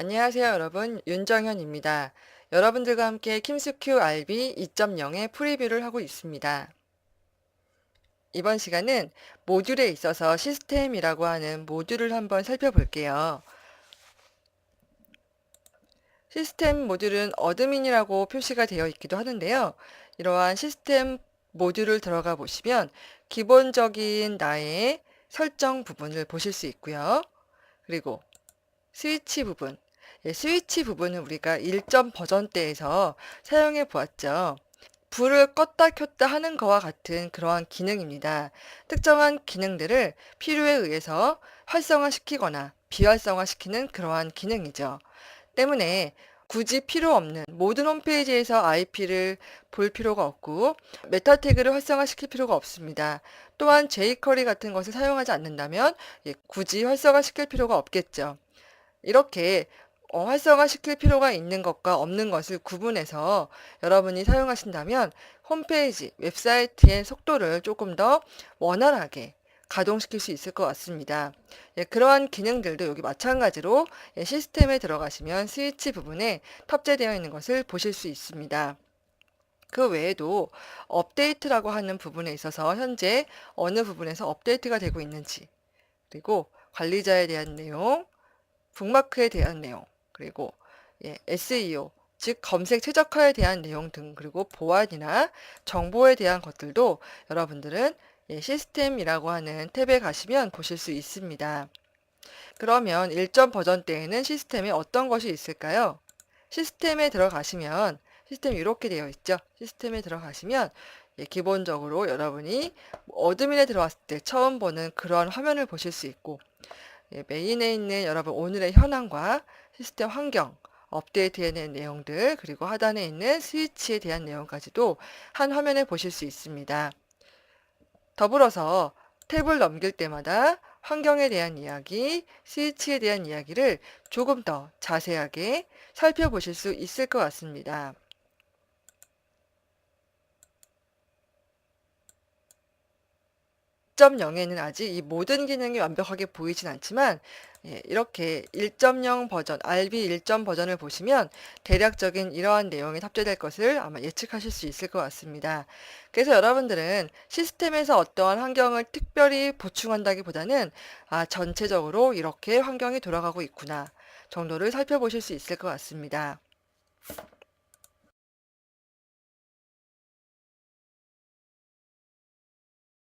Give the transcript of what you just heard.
안녕하세요, 여러분. 윤정현입니다. 여러분들과 함께 킴스큐 RB 2.0의 프리뷰를 하고 있습니다. 이번 시간은 모듈에 있어서 시스템이라고 하는 모듈을 한번 살펴볼게요. 시스템 모듈은 어드민이라고 표시가 되어 있기도 하는데요. 이러한 시스템 모듈을 들어가 보시면 기본적인 나의 설정 부분을 보실 수 있고요. 그리고 스위치 부분, 예, 스위치 부분은 우리가 1점 버전 때에서 사용해 보았죠. 불을 껐다 켰다 하는 것과 같은 그러한 기능입니다. 특정한 기능들을 필요에 의해서 활성화시키거나 비활성화시키는 그러한 기능이죠. 때문에 굳이 필요 없는 모든 홈페이지에서 IP를 볼 필요가 없고 메타 태그를 활성화시킬 필요가 없습니다. 또한 jQuery 같은 것을 사용하지 않는다면 예, 굳이 활성화시킬 필요가 없겠죠. 이렇게 어, 활성화시킬 필요가 있는 것과 없는 것을 구분해서 여러분이 사용하신다면 홈페이지, 웹사이트의 속도를 조금 더 원활하게 가동시킬 수 있을 것 같습니다. 예, 그러한 기능들도 여기 마찬가지로 예, 시스템에 들어가시면 스위치 부분에 탑재되어 있는 것을 보실 수 있습니다. 그 외에도 업데이트라고 하는 부분에 있어서 현재 어느 부분에서 업데이트가 되고 있는지 그리고 관리자에 대한 내용, 북마크에 대한 내용, 그리고 예, SEO, 즉 검색 최적화에 대한 내용 등 그리고 보안이나 정보에 대한 것들도 여러분들은 예, 시스템이라고 하는 탭에 가시면 보실 수 있습니다. 그러면 1점 버전 때에는 시스템에 어떤 것이 있을까요? 시스템에 들어가시면 시스템이 이렇게 되어 있죠. 시스템에 들어가시면 예, 기본적으로 여러분이 어드민에 들어왔을 때 처음 보는 그런 화면을 보실 수 있고 예, 메인에 있는 여러분 오늘의 현황과 시스템 환경, 업데이트에 대한 내용들, 그리고 하단에 있는 스위치에 대한 내용까지도 한 화면에 보실 수 있습니다. 더불어서 탭을 넘길 때마다 환경에 대한 이야기, 스위치에 대한 이야기를 조금 더 자세하게 살펴보실 수 있을 것 같습니다. (1.0에는) 아직 이 모든 기능이 완벽하게 보이진 않지만 예, 이렇게 1.0 버전, RB 1점 버전을 보시면 대략적인 이러한 내용이 탑재될 것을 아마 예측하실 수 있을 것 같습니다. 그래서 여러분들은 시스템에서 어떠한 환경을 특별히 보충한다기보다는 아, 전체적으로 이렇게 환경이 돌아가고 있구나 정도를 살펴보실 수 있을 것 같습니다.